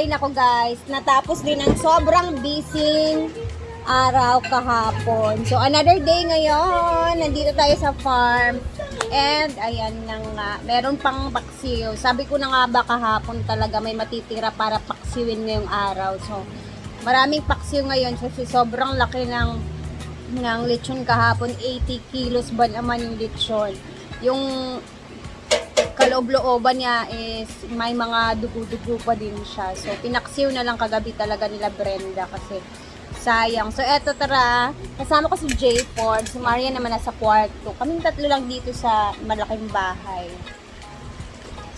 Ay, nako guys, natapos din ang sobrang busy araw kahapon. So, another day ngayon. Nandito tayo sa farm. And, ayan na nga. Meron pang paksiw. Sabi ko na nga ba kahapon talaga may matitira para paksiwin ngayong araw. So, maraming paksiw ngayon kasi sobrang laki ng ng lechon kahapon. 80 kilos ba naman yung lechon. Yung kaloob-looban niya is may mga dugo-dugo pa din siya. So, pinaksiw na lang kagabi talaga nila Brenda kasi sayang. So, eto tara, kasama ko si Jay Ford, si Maria naman nasa kwarto. Kaming tatlo lang dito sa malaking bahay.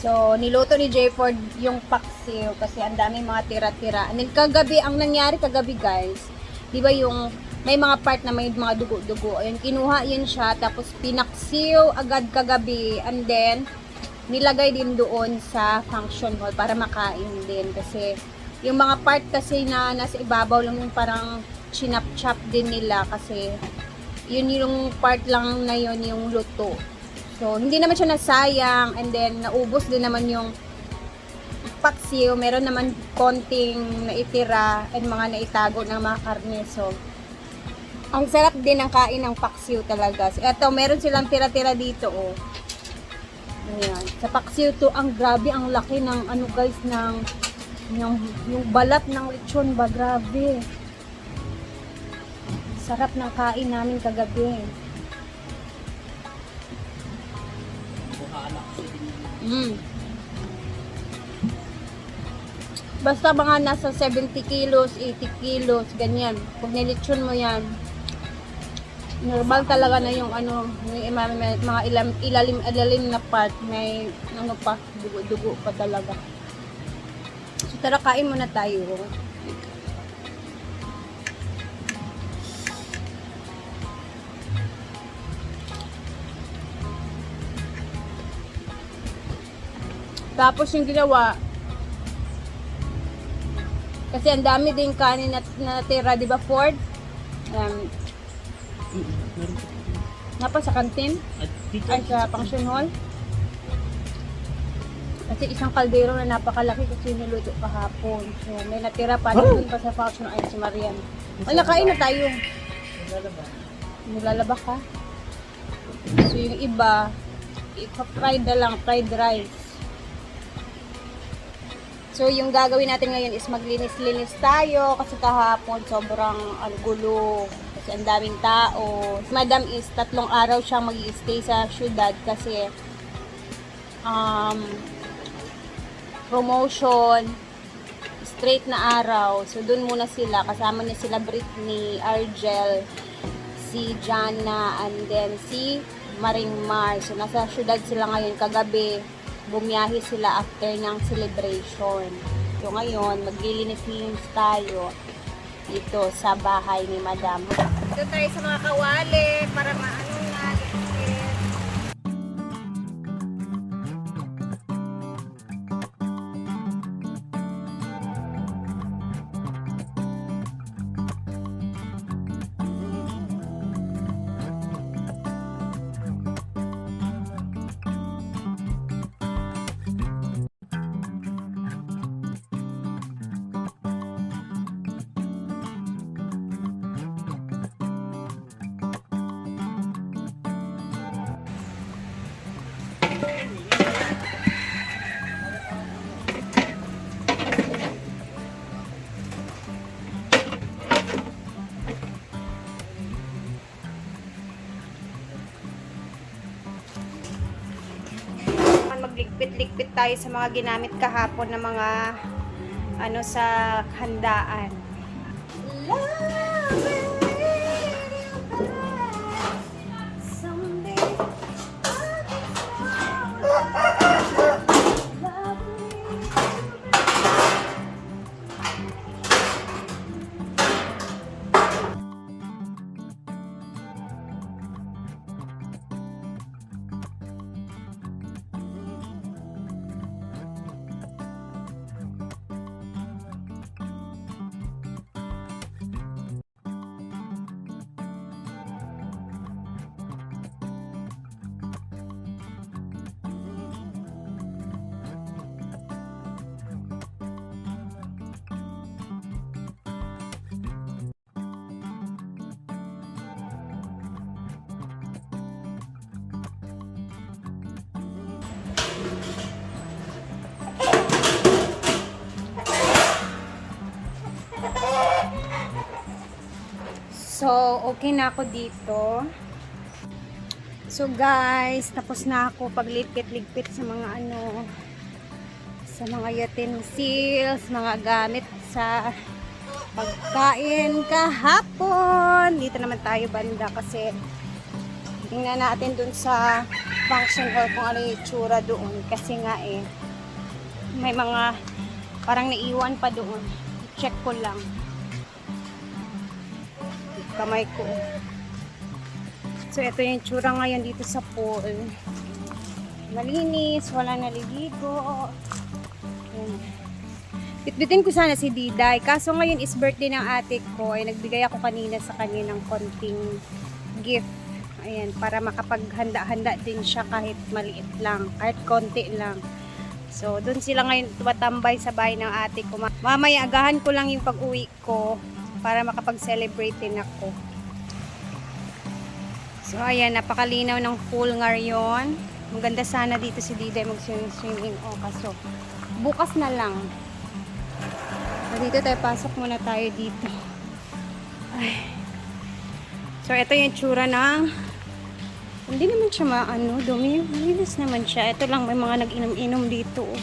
So, niluto ni Jay Ford yung paksiw kasi ang daming mga tira-tira. And then, kagabi, ang nangyari kagabi guys, di ba yung may mga part na may mga dugo-dugo. Ayun, kinuha yun siya, tapos pinaksiw agad kagabi. And then, nilagay din doon sa function hall para makain din kasi yung mga part kasi na nasa ibabaw lang yung parang chinap-chop din nila kasi yun yung part lang na yun yung luto. So, hindi naman siya nasayang and then naubos din naman yung paksiw. Meron naman konting naitira and mga naitago ng mga karne. So, ang sarap din ng kain ng paksiw talaga. So, eto, meron silang tira-tira dito, oh. Ayan. Sa paksiw to, ang grabe, ang laki ng ano guys, ng yung, yung balat ng lechon ba, grabe. Sarap ng kain namin kagabi. Mm. Basta mga nasa 70 kilos, 80 kilos, ganyan. Pag nilitsyon mo yan, normal talaga na yung ano, may mga ilam, ilalim, ilalim na part, may ano pa, dugo-dugo pa talaga. So tara, kain muna tayo. Tapos yung ginawa, kasi ang dami din kanin na natira, di ba Ford? Um, Napa sa kantin? Ay, sa function hall? Kasi isang kaldero na napakalaki kasi niluto kahapon. So, may natira pa doon pa sa function ay si Marian. Wala, kain na tayo. Nilalaba ka? So, yung iba, ipa-fried na lang, fried rice. So, yung gagawin natin ngayon is maglinis-linis tayo kasi kahapon sobrang ang gulo kasi ang daming tao. Si Madam is tatlong araw siya mag stay sa syudad kasi um, promotion, straight na araw. So, dun muna sila. Kasama niya sila Britney, Argel, si Jana, and then si Maring Mar. So, nasa syudad sila ngayon kagabi. Bumiyahe sila after ng celebration. So, ngayon, maglilinis-linis tayo dito sa bahay ni Madam. Dito tayo sa mga kawali para maano tayo sa mga ginamit kahapon na mga ano sa handaan. So, okay na ako dito. So guys, tapos na ako pagligpit-ligpit sa mga ano, sa mga utensils, mga gamit sa pagkain kahapon. Dito naman tayo banda kasi tingnan natin dun sa function hall kung ano yung itsura doon. Kasi nga eh, may mga parang naiwan pa doon. Check ko lang. Kamay ko. So, ito yung tsura ngayon dito sa pool. Malinis, wala naliligo. Ayan. Bitbitin ko sana si Diday. Kaso ngayon is birthday ng ate ko. Ay, nagbigay ako kanina sa kanya ng konting gift. Ayan, para makapaghanda-handa din siya kahit maliit lang. Kahit konti lang. So, doon sila ngayon tumatambay sa bahay ng ate ko. Mamaya, agahan ko lang yung pag-uwi ko para makapag-celebrate din ako. So, ayan, napakalinaw ng pool ngayon. Maganda sana dito si Diday mag-swimming. O, kaso, bukas na lang. So, dito tayo, pasok muna tayo dito. Ay. So, ito yung tsura ng hindi naman siya maano, dumi. Malinis naman siya. Ito lang, may mga nag-inom-inom dito. oh.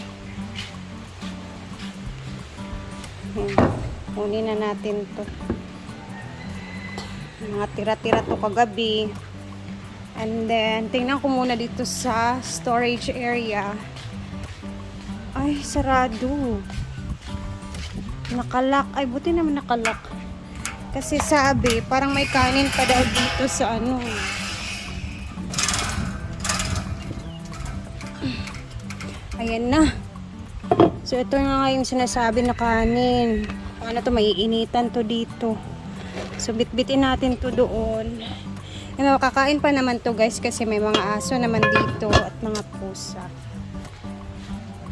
Ayan. Kunin na natin to. Mga tira-tira to kagabi. And then, tingnan ko muna dito sa storage area. Ay, sarado. Nakalak. Ay, buti naman nakalak. Kasi sabi, parang may kanin pa daw dito sa ano. Ayan na. So, ito na nga yung sinasabi na kanin. Ano to, maiinitan to dito. So, bitbitin natin to doon. Eh, makakain pa naman to guys kasi may mga aso naman dito at mga pusa.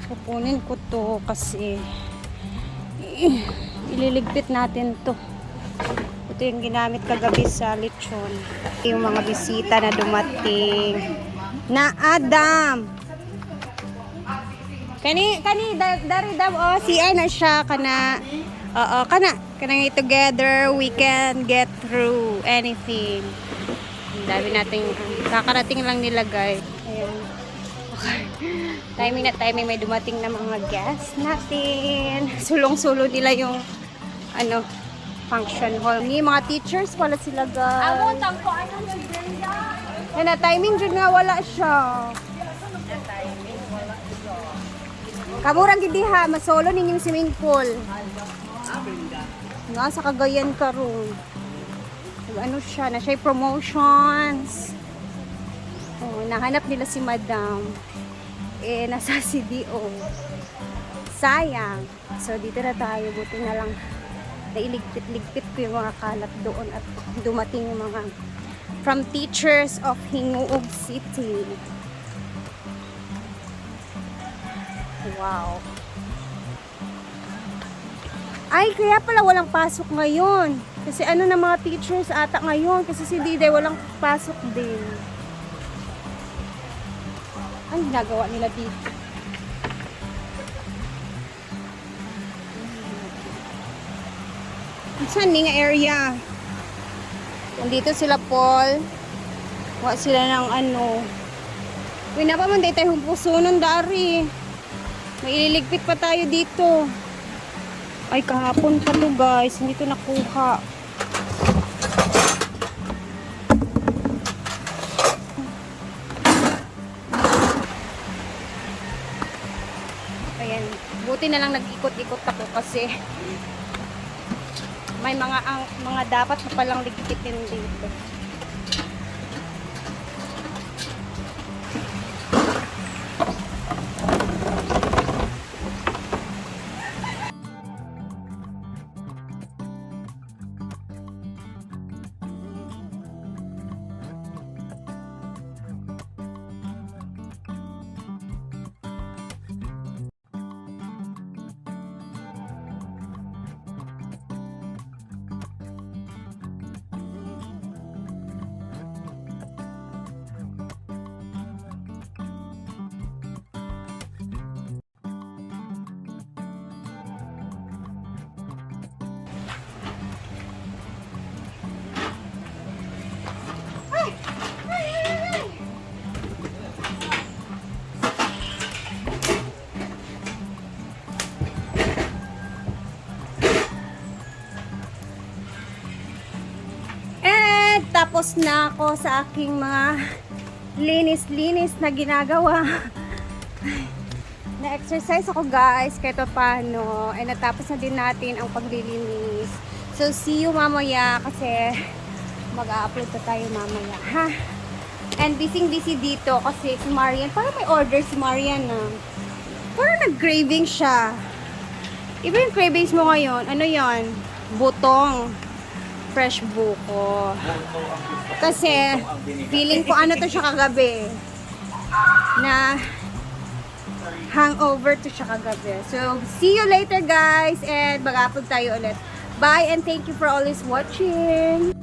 Kukunin ko to kasi eh, ililigpit natin to. Ito yung ginamit kagabi sa lechon. Yung mga bisita na dumating. Na Adam! Kani, kani, da- dari daw, oh, si na siya, kana, oo, kana, kana together, we can get through anything. Ang dami nating, kakarating lang nila, guys. Ayan. Okay. Timing na timing, may dumating na mga guests natin. Sulong-sulo nila yung, ano, function hall. Ni mga teachers, wala sila, guys. Amo, tangko ano yung Brenda? Na, timing dyan nga, wala siya. Kamurang gidi ha, masolo ninyong swimming pool. Nga, sa Cagayan ka ron. Ano siya, na siya promotions. Oh, nahanap nila si Madam. Eh, nasa CDO. Sayang. So, dito na tayo. Buti na lang nailigpit-ligpit ko yung mga kalat doon at dumating yung mga from teachers of Hinguog City. Wow. Ay, kaya pala walang pasok ngayon. Kasi ano na mga teachers ata ngayon. Kasi si Diday walang pasok din. Ang ginagawa nila dito? Saan nga area? Nandito sila Paul. Wa sila ng ano. Uy, napaman tayo humpuso ng dari. May ililigpit pa tayo dito. Ay, kahapon pa to guys. Hindi to nakuha. Ayan. Buti na lang nag-ikot-ikot ako kasi may mga ang, mga dapat pa palang ligpitin dito. Tapos na ako sa aking mga linis-linis na ginagawa. Na-exercise ako guys, kahit pa paano. And natapos na din natin ang paglilinis. So, see you mamaya kasi mag-upload pa tayo mamaya, ha? And busy-busy dito kasi si Marian, parang may order si Marian na. Parang nag-craving siya. Iba yung cravings mo ngayon. Ano yon? Butong. Fresh buko. Kasi, feeling ko ano to siya kagabi. Na hangover to siya kagabi. So, see you later guys and mag-upload tayo ulit. Bye and thank you for always watching.